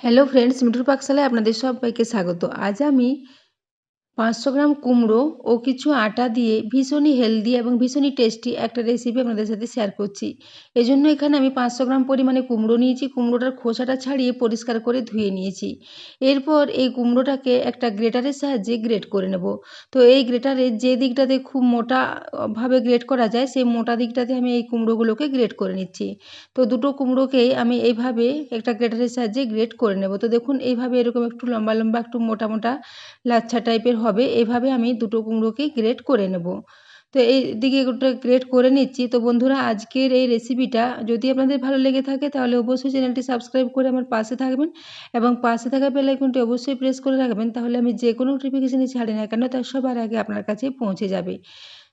Hello friends মিঠুর পাকশালায় আপনাদের সবাইকে স্বাগত। আজ আমি পাঁচশো গ্রাম কুমড়ো ও কিছু আটা দিয়ে ভীষণই হেলদি এবং ভীষণই টেস্টি একটা রেসিপি আপনাদের সাথে শেয়ার করছি। এজন্য এখানে আমি পাঁচশো গ্রাম পরিমাণে কুমড়ো নিয়েছি, কুমড়োটার খোসাটা ছাড়িয়ে পরিষ্কার করে ধুয়ে নিয়েছি। এরপর এই কুমড়োটাকে একটা গ্রেটারের সাহায্যে গ্রেট করে নেব। তো এই গ্রেটারে যে দিকটাতে খুব মোটাভাবে গ্রেট করা যায়, সেই মোটা দিকটাতে আমি এই কুমড়োগুলোকে গ্রেট করে নিচ্ছি। তো দুটো কুমড়োকেই আমি এইভাবে একটা গ্রেটারের সাহায্যে গ্রেট করে নেব। তো দেখুন, এইভাবে এরকম একটু লম্বা লম্বা, একটু মোটা মোটা লাচ্ছা টাইপের হবে, এভাবে আমি দুটো কুমড়োকে গ্রেট করে নেব। তো এই দিকে ওটা গ্রেট করে নিচ্ছি। তো বন্ধুরা, আজকের এই রেসিপিটা যদি আপনাদের ভালো লেগে থাকে, তাহলে অবশ্যই চ্যানেলটি সাবস্ক্রাইব করে আমার পাশে থাকবেন এবং পাশে থাকা আইকনটি অবশ্যই প্রেস করে রাখবেন, তাহলে আমি যে কোনো নোটিফিকেশানই ছাড়ি না কেন তার সবার আগে আপনার কাছে পৌঁছে যাবে।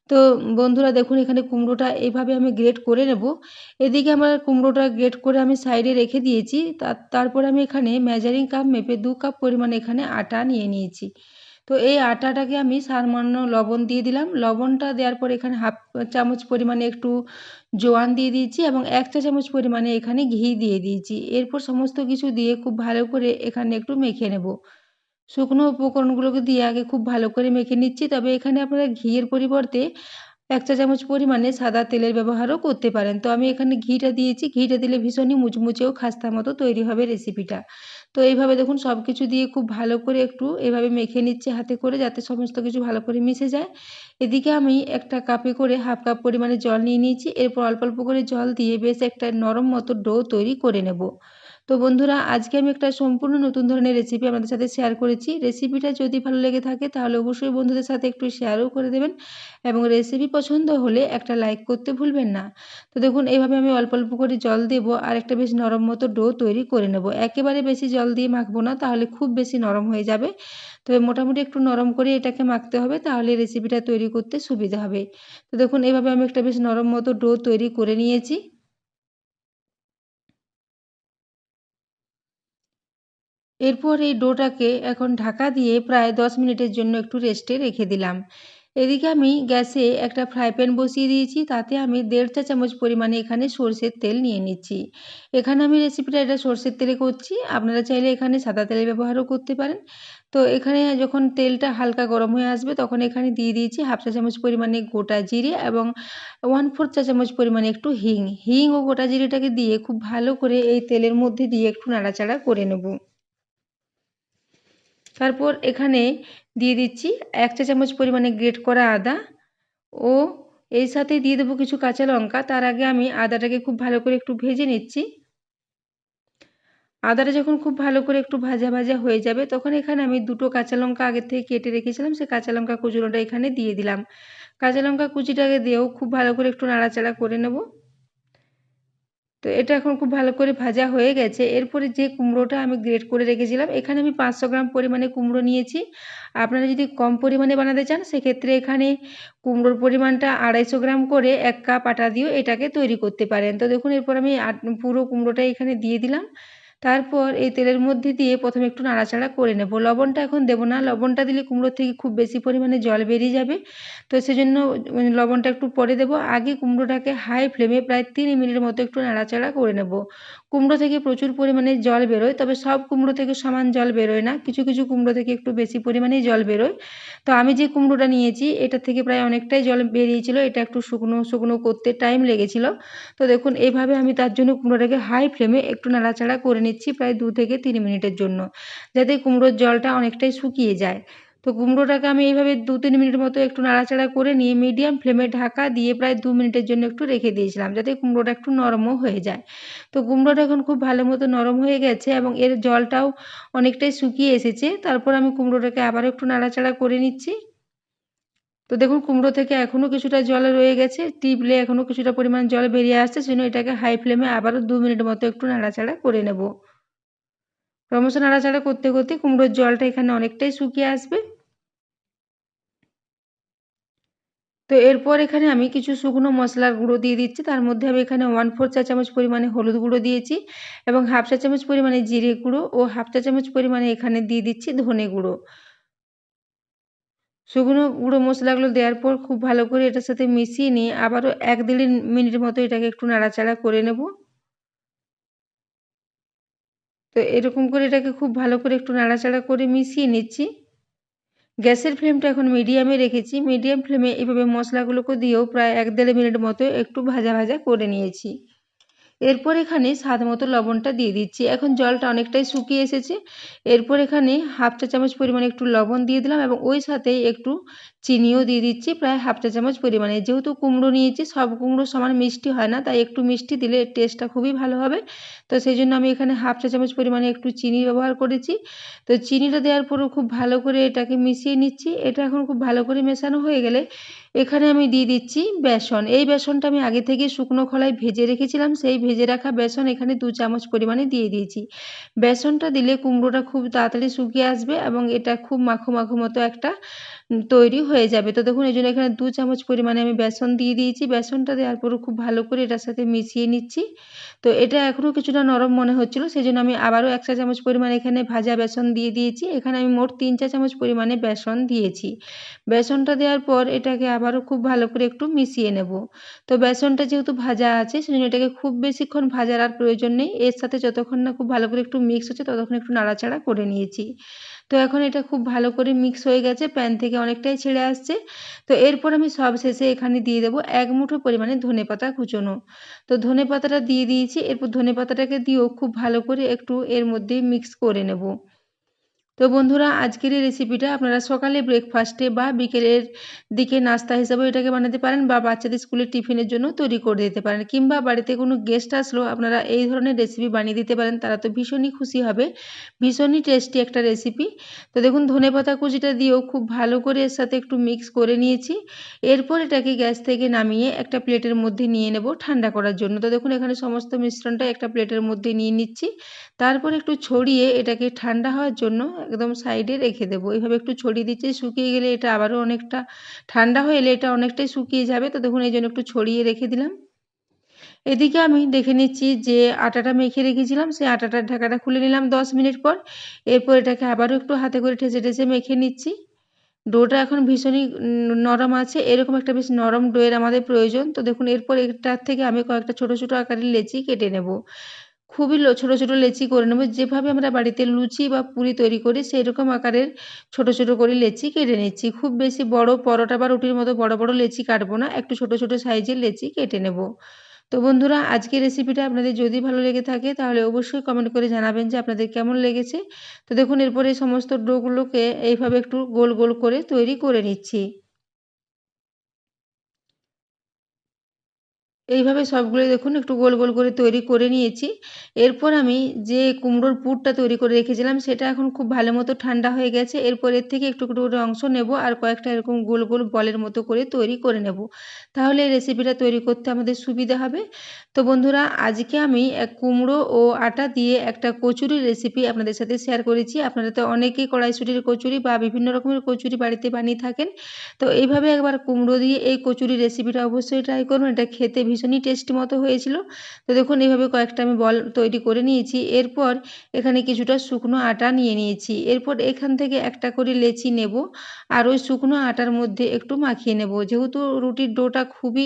তো বন্ধুরা, দেখুন এখানে কুমড়োটা এইভাবে আমি গ্রেট করে নেব। এদিকে আমার কুমড়োটা গ্রেট করে আমি সাইডে রেখে দিয়েছি। তারপর আমি এখানে মেজারিং কাপ মেপে দু কাপ পরিমাণে এখানে আটা নিয়ে নিয়েছি। তো এই আটাটাকে আমি সামান্য লবণ দিয়ে দিলাম। লবণটা দেওয়ার পর এখানে হাফ চামচ পরিমাণে একটু জোয়ান দিয়ে দিয়েছি এবং এক চা চামচ পরিমাণে এখানে ঘি দিয়ে দিয়েছি। এরপর সমস্ত কিছু দিয়ে খুব ভালো করে এখানে একটু মেখে নেব। শুকনো উপকরণগুলোকে দিয়ে আগে খুব ভালো করে মেখে নিচ্ছি। তবে এখানে আপনারা ঘিয়ের পরিবর্তে এক চা চামচ পরিমাণে সাদা তেলের ব্যবহারও করতে পারেন। তো আমি এখানে ঘিটা দিয়েছি। ঘিটা দিলে ভীষণই মুচমুচেও খাস্তা মতো তৈরি হবে রেসিপিটা। তো এইভাবে দেখুন সব কিছু দিয়ে খুব ভালো করে একটু এভাবে মেখে নিচ্ছে হাতে করে যাতে সমস্ত কিছু ভালো করে মিশে যায়। এদিকে আমি একটা কাপে করে হাফ কাপ পরিমাণে জল নিয়ে নিয়েছি। এরপর অল্প অল্প করে জল দিয়ে বেশ একটা নরম মতো ডো তৈরি করে নেব। তো বন্ধুরা, আজকে আমি একটা সম্পূর্ণ নতুন ধরনের রেসিপি আপনাদের সাথে শেয়ার করেছি। রেসিপিটা যদি ভালো লেগে থাকে, তাহলে অবশ্যই বন্ধুদের সাথে একটু শেয়ারও করে দেবেন এবং রেসিপি পছন্দ হলে একটা লাইক করতে ভুলবেন না। তো দেখুন, এইভাবে আমি অল্প অল্প করে জল দেব আর একটা বেশ নরম মতো ডো তৈরি করে নেব। একেবারে বেশি জল দিয়ে মাখবো না, তাহলে খুব বেশি নরম হয়ে যাবে। তবে মোটামুটি একটু নরম করে এটাকে মাখতে হবে, তাহলে রেসিপিটা তৈরি করতে সুবিধা হবে। তো দেখুন এভাবে আমি একটা বেশ নরম মতো ডো তৈরি করে নিয়েছি। এরপর এই ডোটাকে এখন ঢাকা দিয়ে প্রায় দশ মিনিটের জন্য একটু রেস্টে রেখে দিলাম। এদিকে আমি গ্যাসে একটা ফ্রাই প্যান বসিয়ে দিয়েছি, তাতে আমি দেড় চা চামচ পরিমাণে এখানে সর্ষের তেল নিয়ে নিচ্ছি। এখানে আমি রেসিপিটা এটা সর্ষের তেলে করছি, আপনারা চাইলে এখানে সাদা তেলের ব্যবহারও করতে পারেন। তো এখানে যখন তেলটা হালকা গরম হয়ে আসবে, তখন এখানে দিয়ে দিয়েছি হাফ চা চামচ পরিমাণে গোটা জিরে এবং ওয়ান ফোর্থ চা চামচ পরিমাণে একটু হিং। হিং ও গোটা জিরেটাকে দিয়ে খুব ভালো করে এই তেলের মধ্যে দিয়ে একটু নাড়াচাড়া করে নেব। তারপর এখানে দিয়ে দিচ্ছি এক চা চামচ পরিমাণে গ্রেট করা আদা ও এর সাথে দিয়ে দেবো কিছু কাঁচা লঙ্কা। তার আগে আমি আদাটাকে খুব ভালো করে একটু ভেজে নিচ্ছি। আদাটা যখন খুব ভালো করে একটু ভাজা ভাজা হয়ে যাবে, তখন এখানে আমি দুটো কাঁচা লঙ্কা আগের থেকে কেটে রেখেছিলাম। সেই কাঁচা লঙ্কা কুচুনোটা এখানে দিয়ে দিলাম। কাঁচা লঙ্কা কুচিটাকে দিয়েও খুব ভালো করে একটু নাড়াচাড়া করে নেব। তো এটা এখন খুব ভালো করে ভাজা হয়ে গেছে। এরপরে যে কুমড়োটা আমি গ্রেট করে রেখেছিলাম, এখানে আমি পাঁচশো গ্রাম পরিমাণে কুমড়ো নিয়েছি। আপনারা যদি কম পরিমাণে বানাতে চান, সেক্ষেত্রে এখানে কুমড়োর পরিমাণটা আড়াইশো গ্রাম করে এক কাপ আটা দিয়েও এটাকে তৈরি করতে পারেন। তো দেখুন, এরপর আমি পুরো কুমড়োটা এখানে দিয়ে দিলাম। তারপর এই তেলের মধ্যে দিয়ে প্রথমে একটু নাড়াচাড়া করে নেব। লবণটা এখন দেবো না, লবণটা দিলে কুমড়োর থেকে খুব বেশি পরিমাণে জল বেরিয়ে যাবে। তো সেজন্য মানে লবণটা একটু পরে দেবো। আগে কুমড়োটাকে হাই ফ্লেমে প্রায় তিন মিনিটের মতো একটু নাড়াচাড়া করে নেব। কুমড়ো থেকে প্রচুর পরিমাণে জল বেরোয়, তবে সব কুমড়ো থেকে সমান জল বেরোয় না। কিছু কিছু কুমড়ো থেকে একটু বেশি পরিমাণেই জল বেরোয়। তো আমি যে কুমড়োটা নিয়েছি, এটা থেকে প্রায় অনেকটাই জল বেরিয়েছিল। এটা একটু শুকনো শুকনো করতে টাইম লেগেছিল। তো দেখুন এইভাবে আমি তার জন্য কুমড়োটাকে হাই ফ্লেমে একটু নাড়াচাড়া করে নিচ্ছি প্রায় দু থেকে তিন মিনিটের জন্য, যাতে কুমড়োর জলটা অনেকটাই শুকিয়ে যায়। তো কুমড়োটাকে আমি এইভাবে দু তিন মিনিট মতো একটু নাড়াচাড়া করে নিয়ে মিডিয়াম ফ্লেমে ঢাকা দিয়ে প্রায় দু মিনিটের জন্য একটু রেখে দিয়েছিলাম, যাতে কুমড়োটা একটু নরমও হয়ে যায়। তো কুমড়োটা এখন খুব ভালো মতো নরম হয়ে গেছে এবং এর জলটাও অনেকটাই শুকিয়ে এসেছে। তারপর আমি কুমড়োটাকে আবার একটু নাড়াচাড়া করে নিচ্ছি। তো দেখুন, কুমড়ো থেকে এখনও কিছুটা জল রয়ে গেছে। টিপলে এখনও কিছুটা পরিমাণ জল বেরিয়ে আসছে, সেজন্য এটাকে হাই ফ্লেমে আবারও দু মিনিট মতো একটু নাড়াচাড়া করে নেব। ক্রমশ নাড়াচাড়া করতে করতে কুমড়োর জলটা এখানে অনেকটাই শুকিয়ে আসবে। তো এরপর এখানে আমি কিছু শুকনো মশলার গুঁড়ো দিয়ে দিচ্ছি। তার মধ্যে আমি এখানে ওয়ান ফোর চা চামচ পরিমাণে হলুদ গুঁড়ো দিয়েছি এবং হাফ চা চামচ পরিমাণে জিরে গুঁড়ো ও হাফ চা চামচ পরিমাণে এখানে দিয়ে দিচ্ছি ধনে গুঁড়ো। শুকনো গুঁড়ো মশলাগুলো দেওয়ার পর খুব ভালো করে এটার সাথে মিশিয়ে নিয়ে আবারও এক দেড় মিনিট মতো এটাকে একটু নাড়াচাড়া করে নেব। তো এরকম করে এটাকে খুব ভালো করে একটু নাড়াচাড়া করে মিশিয়ে নিচ্ছি। গ্যাসের ফ্লেমটা এখন মিডিয়ামে রেখেছি। মিডিয়াম ফ্লেমে এভাবে মশলাগুলোকে দিয়েও প্রায় এক দেড় মিনিট মতো একটু ভাজা ভাজা করে নিয়েছি। এরপর এখানে স্বাদ মতো লবণটা দিয়ে দিচ্ছি। এখন জলটা অনেকটাই শুকিয়ে এসেছে। এরপর এখানে হাফ চা চামচ পরিমাণে একটু লবণ দিয়ে দিলাম এবং ওই সাথে একটু চিনিও দিয়ে দিচ্ছি, প্রায় হাফ চা চামচ পরিমাণে। যেহেতু কুমড়ো নিয়েছি, সব কুমড়ো সমান মিষ্টি হয় না, তাই একটু মিষ্টি দিলে টেস্টটা খুবই ভালো হবে। তো সেই জন্য আমি এখানে হাফ চা চামচ পরিমাণে একটু চিনি ব্যবহার করেছি। তো চিনিটা দেওয়ার পরও খুব ভালো করে এটাকে মিশিয়ে নিচ্ছি। এটা এখন খুব ভালো করে মেশানো হয়ে গেলে এখানে আমি দিয়ে দিচ্ছি বেসন। এই বেসনটা আমি আগে থেকে শুকনো খোলায় ভেজে রেখেছিলাম, সেই ভেজে রাখা বেসন এখানে দু চামচ পরিমাণে দিয়ে দিয়েছি। বেসনটা দিলে কুমড়োটা খুব তাড়াতাড়ি শুকিয়ে আসবে এবং এটা খুব মাখো মাখো মতো একটা তৈরি হয়ে যাবে। তো দেখুন, এই জন্য এখানে দু চামচ পরিমাণে আমি বেসন দিয়ে দিয়েছি। বেসনটা দেওয়ার পরও খুব ভালো করে এটার সাথে মিশিয়ে নিচ্ছি। তো এটা এখনও কিছুটা নরম মনে হচ্ছিল সেই জন্য আমি আবারও এক চা চামচ পরিমাণে এখানে ভাজা বেসন দিয়ে দিয়েছি। এখানে আমি মোট তিন চা চামচ পরিমাণে বেসন দিয়েছি। বেসনটা দেওয়ার পর এটাকে আবারও খুব ভালো করে একটু মিশিয়ে নেব। তো বেসনটা যেহেতু ভাজা আছে, সেজন্য এটাকে খুব বেশিক্ষণ ভাজার আর প্রয়োজন নেই। এর সাথে যতক্ষণ না খুব ভালো করে একটু মিক্স হচ্ছে, ততক্ষণ একটু নাড়াচাড়া করে নিয়েছি। তো এখন এটা খুব ভালো করে মিক্স হয়ে গেছে প্যান থেকে অনেকটাই ছেড়ে আসছে। তো এরপর আমি সব শেষে এখানে দিয়ে দেবো এক মুঠো পরিমাণে ধনে পাতা কুচোনো। তো ধনে পাতাটা দিয়ে দিয়েছি এরপর ধনে পাতাটাকে দিয়েও খুব ভালো করে একটু এর মধ্যে মিক্স করে নেব। তো বন্ধুরা, আজকের এই রেসিপিটা আপনারা সকালে ব্রেকফাস্টে বা বিকেলের দিকে নাস্তা হিসাবেও এটাকে বানাতে পারেন বা বাচ্চাদের স্কুলের টিফিনের জন্য তৈরি করে দিতে পারেন। কিংবা বাড়িতে কোনো গেস্ট আসলেও আপনারা এই ধরনের রেসিপি বানিয়ে দিতে পারেন, তারা তো ভীষণই খুশি হবে। ভীষণই টেস্টি একটা রেসিপি তো দেখুন, ধনে পাতা কুচিটা দিয়েও খুব ভালো করে এর সাথে একটু মিক্স করে নিয়েছি। এরপর এটাকে গ্যাস থেকে নামিয়ে একটা প্লেটের মধ্যে নিয়ে নেব ঠান্ডা করার জন্য। তো দেখুন, এখানে সমস্ত মিশ্রণটা একটা প্লেটের মধ্যে নিয়ে নিচ্ছি। তারপর একটু ছড়িয়ে এটাকে ঠান্ডা হওয়ার জন্য একদম সাইডে রেখে দেবো। এইভাবে একটু ছড়িয়ে দিচ্ছি, শুকিয়ে গেলে এটা আবারও অনেকটা ঠান্ডা হয়ে এলে এটা অনেকটাই শুকিয়ে যাবে। তো দেখুন, এই জন্য একটু ছড়িয়ে রেখে দিলাম। এদিকে আমি দেখে নিচ্ছি যে আটাটা মেখে রেখেছিলাম, সেই আটাটার ঢাকাটা খুলে নিলাম দশ মিনিট পর। এরপর এটাকে আবারও একটু হাতে করে ঠেসে ঠেসে মেখে নিচ্ছি। ডোটা এখন ভীষণই নরম আছে, এরকম একটা বেশ নরম ডোয়ের আমাদের প্রয়োজন। তো দেখুন, এরপর এটার থেকে আমি কয়েকটা ছোট ছোট আকারের লেচি কেটে নেব। খুবই ছোটো ছোটো লেচি করে নেব। যেভাবে আমরা বাড়িতে লুচি বা পুরি তৈরি করি সেই রকম আকারের ছোট ছোট করে লেচি কেটে নিচ্ছি। খুব বেশি বড় পরোটা বা রুটির মতো বড় বড় লেচি কাটবো না, একটু ছোট ছোট সাইজের লেচি কেটে নেব। তো বন্ধুরা, আজকের রেসিপিটা আপনাদের যদি ভালো লেগে থাকে, তাহলে অবশ্যই কমেন্ট করে জানাবেন যে আপনাদের কেমন লেগেছে। তো দেখুন, এরপরে সমস্ত ডোগুলোকে এইভাবে একটু গোল গোল করে তৈরি করে নিচ্ছি। এইভাবে সবগুলোই দেখুন, একটু গোল গোল করে তৈরি করে নিয়েছি। এরপর আমি যে কুমড়োর পুরটা তৈরি করে রেখেছিলাম, সেটা এখন খুব ভালো মতো ঠান্ডা হয়ে গেছে। এরপর এর থেকে একটু একটু করে অংশ নেব আর কয়েকটা এরকম গোল গোল বলের মতো করে তৈরি করে নেব। তাহলে এই রেসিপিটা তৈরি করতে আমাদের সুবিধা হবে। তো বন্ধুরা, আজকে আমি এক কুমড়ো ও আটা দিয়ে একটা কচুরির রেসিপি আপনাদের সাথে শেয়ার করেছি। আপনারা তো অনেকেই কড়াইশুটির কচুরি বা বিভিন্ন রকমের কচুরি বাড়িতে বানিয়ে থাকেন। তো এইভাবে একবার কুমড়ো দিয়ে এই কচুরি রেসিপিটা অবশ্যই ট্রাই করুন। এটা খেতে ভীষণই টেস্টি মতো হয়েছিল। তো দেখুন, এইভাবে কয়েকটা আমি বল তৈরি করে নিয়েছি। এরপর এখানে কিছুটা শুকনো আটা নিয়ে নিয়েছি। এরপর এখান থেকে একটা করে লেচি নেব আর ওই শুকনো আটার মধ্যে একটু মাখিয়ে নেব। যেহেতু রুটির ডোটা খুবই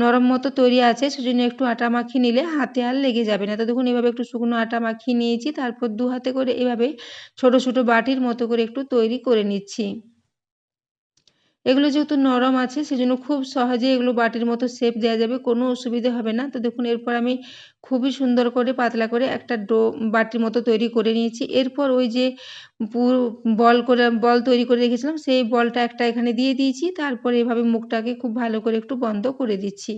নরম মতো তৈরি আছে, সেজন্য একটু আটা মাখিয়ে নিলে হাতে আর লেগে যাবে না। তো দেখুন এভাবে একটু শুকনো আটা মাখিয়ে নিয়েছি। তারপর দু হাতে করে এভাবে ছোট ছোট বাটির মতো করে একটু তৈরি করে নিচ্ছি। এগুলো যেহেতু নরম আছে, সেজন্য খুব সহজে এগুলো বাটির মতো শেপ দেওয়া যাবে, কোনো অসুবিধে হবে না। তো দেখুন, এরপর আমি খুবই সুন্দর করে পাতলা করে একটা ডো, বাটির মতো তৈরি করে নিয়েছি। এরপর ওই যে পুরো বল করে, বল তৈরি করে রেখেছিলাম, সেই বলটা একটা এখানে দিয়ে দিয়েছি। তারপর এভাবে মুখটাকে খুব ভালো করে একটু বন্ধ করে দিচ্ছি।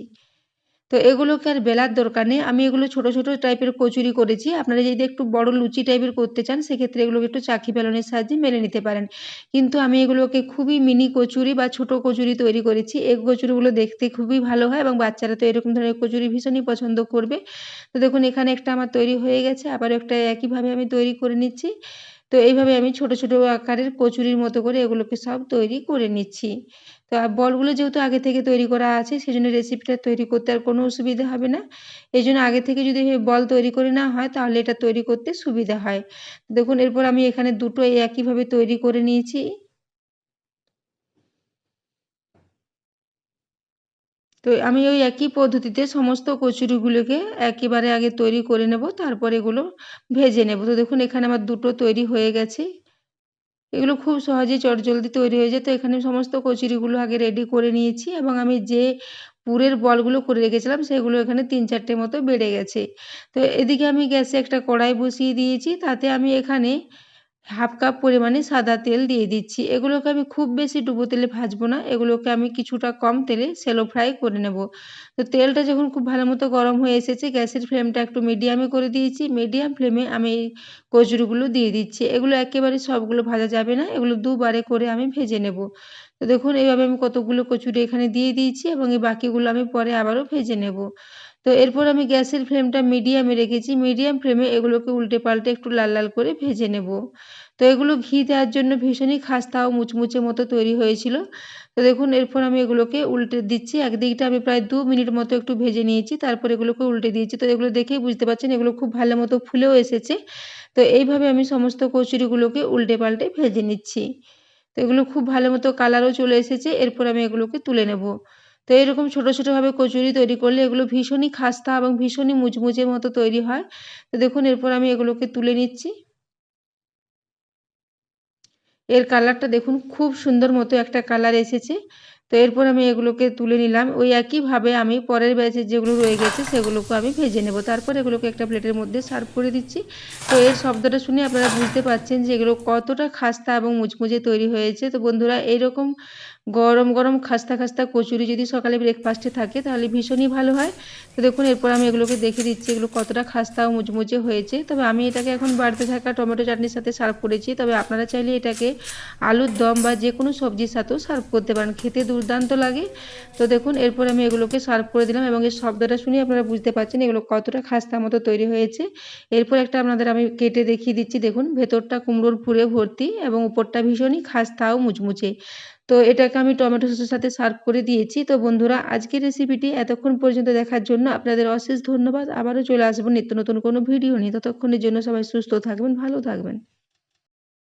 তো এগুলোকে আর বেলার দরকার নেই। আমি এগুলো ছোট ছোট টাইপের কচুরি করেছি। আপনারা যদি একটু বড় লুচি টাইপের করতে চান, সেক্ষেত্রে এগুলোকে একটু চাকি বেলনের সাহায্যে মেলে নিতে পারেন। কিন্তু আমি এগুলোকে খুবই মিনি কচুরি বা ছোট কচুরি তৈরি করেছি। এই কচুরিগুলো দেখতে খুবই ভালো হয় এবং বাচ্চারা তো এরকম ধরনের কচুরি ভীষণই পছন্দ করবে। তো দেখুন, এখানে একটা আমার তৈরি হয়ে গেছে। আবার একটা একইভাবে আমি তৈরি করে নিচ্ছি। তো এইভাবে আমি ছোট ছোট আকারের কচুরির মতো করে এগুলোকে সব তৈরি করে নিচ্ছি। তো বলগুলো যেহেতু আগে থেকে তৈরি করা আছে সেই জন্য রেসিপিটা তৈরি করতে আর কোনো অসুবিধা হবে না। এই জন্য আগে থেকে যদি বল তৈরি করে না হয়, তাহলে এটা তৈরি করতে সুবিধা হয়। দেখুন, এরপর আমি এখানে দুটো একইভাবে তৈরি করে নিয়েছি। তো আমি ওই একই পদ্ধতিতে সমস্ত কচুরিগুলোকে একেবারে আগে তৈরি করে নেব, তারপর এগুলো ভেজে নেব। তো দেখুন, এখানে আমার দুটো তৈরি হয়ে গেছে। এগুলো খুব সহজে চটজলদি তৈরি হয়ে যায়। তো এখানে সমস্ত কচুরিগুলো আগে রেডি করে নিয়েছি এবং আমি যে পুরের বলগুলো করে রেখেছিলাম সেগুলো এখানে তিন চারটে মতো বেড়ে গেছে। তো এদিকে আমি গ্যাসে একটা কড়াই বসিয়ে দিয়েছি। তাতে আমি এখানে হাফ কাপ পরিমাণে সাদা তেল দিয়ে দিচ্ছি। এগুলোকে আমি খুব বেশি ডুবো তেলে ভাজবো না। এগুলোকে আমি কিছুটা কম তেলে সেলো ফ্রাই করে নেব। তো তেলটা যখন খুব ভালো মতো গরম হয়ে এসেছে, গ্যাসের ফ্লেমটা একটু মিডিয়ামে করে দিয়েছি। মিডিয়াম ফ্লেমে আমি কচুরিগুলো দিয়ে দিচ্ছি। এগুলো একেবারে সবগুলো ভাজা যাবে না। এগুলো দুবারে করে আমি ভেজে নেব। তো দেখুন, এইভাবে আমি কতগুলো কচুরি এখানে দিয়ে দিয়েছি এবং এই বাকিগুলো আমি পরে আবারও ভেজে নেব। তো এরপর আমি গ্যাসের ফ্লেমটা মিডিয়ামে রেখেছি। মিডিয়াম ফ্লেমে এগুলোকে উল্টে পাল্টে একটু লাল লাল করে ভেজে নেব। তো এগুলো ঘি দেওয়ার জন্য ভীষণই খাস্তা ও মুচমুচে মতো তৈরি হয়েছিল। তো দেখুন, এরপর আমি এগুলোকে উল্টে দিচ্ছি। একদিকটা আমি প্রায় দু মিনিট মতো একটু ভেজে নিয়েছি, তারপর এগুলোকে উল্টে দিয়েছি। তো এগুলো দেখেই বুঝতে পারছেন, এগুলো খুব ভালো মতো ফুলেও এসেছে। তো এইভাবে আমি সমস্ত কচুরিগুলোকে উল্টে পাল্টে ভেজে নিচ্ছি। তো এগুলো খুব ভালো মতো কালারও চলে এসেছে। এরপর আমি এগুলোকে তুলে নেব। তো এরকম ছোটো ছোটোভাবে কচুরি তৈরি করলে এগুলো ভীষণই খাস্তা এবং ভীষণই মুচমুচের মতো তৈরি হয়। তো দেখুন, এরপর আমি এগুলোকে তুলে নিচ্ছি। এর কালারটা দেখুন, খুব সুন্দর মতো একটা কালার এসেছে। তো এরপর আমি এগুলোকে তুলে নিলাম। ওই একইভাবে আমি পরের ব্যাচের যেগুলো রয়ে গেছে সেগুলোকে আমি ভেজে নেব। তারপর এগুলোকে একটা প্লেটের মধ্যে সার্ভ করে দিচ্ছি। তো এর শব্দটা শুনে আপনারা বুঝতে পারছেন যে এগুলো কতটা খাস্তা এবং মুচমুচে তৈরি হয়েছে। তো বন্ধুরা এইরকম গরম গরম খাস্তা খাস্তা কচুরি যদি সকালে ব্রেকফাস্টে থাকে, তাহলে ভীষণই ভালো হয়। তো দেখুন, এরপর আমি এগুলোকে দেখে দিচ্ছি। এগুলো কতটা খাস্তা ও মুচমুচে হয়েছে। তবে আমি এটাকে এখন বাড়তে থাকা টমেটো চাটনির সাথে সার্ভ করেছি। তবে আপনারা চাইলে এটাকে আলুর দম বা যে কোনো সবজির সাথেও সার্ভ করতে পারেন। খেতে দুর্দান্ত লাগে। তো দেখুন, এরপর আমি এগুলোকে সার্ভ করে দিলাম এবং এই শব্দটা শুনে আপনারা বুঝতে পারছেন এগুলো কতটা খাস্তা মতো তৈরি হয়েছে। এরপর একটা আপনাদের আমি কেটে দেখিয়ে দিচ্ছি। দেখুন, ভেতরটা কুমড়োর পুরে ভর্তি এবং উপরটা ভীষণই খাস্তা ও মুচমুচে। তো এটাকে আমি টমেটো সসের সাথে সার্ভ করে দিয়েছি। তো বন্ধুরা, আজকের রেসিপিটি এতক্ষণ পর্যন্ত দেখার জন্য আপনাদের অশেষ ধন্যবাদ। আবারও চলে আসব নিত্য নতুন কোনো ভিডিও নিয়ে। ততক্ষণের জন্য সবাই সুস্থ থাকবেন, ভালো থাকবেন।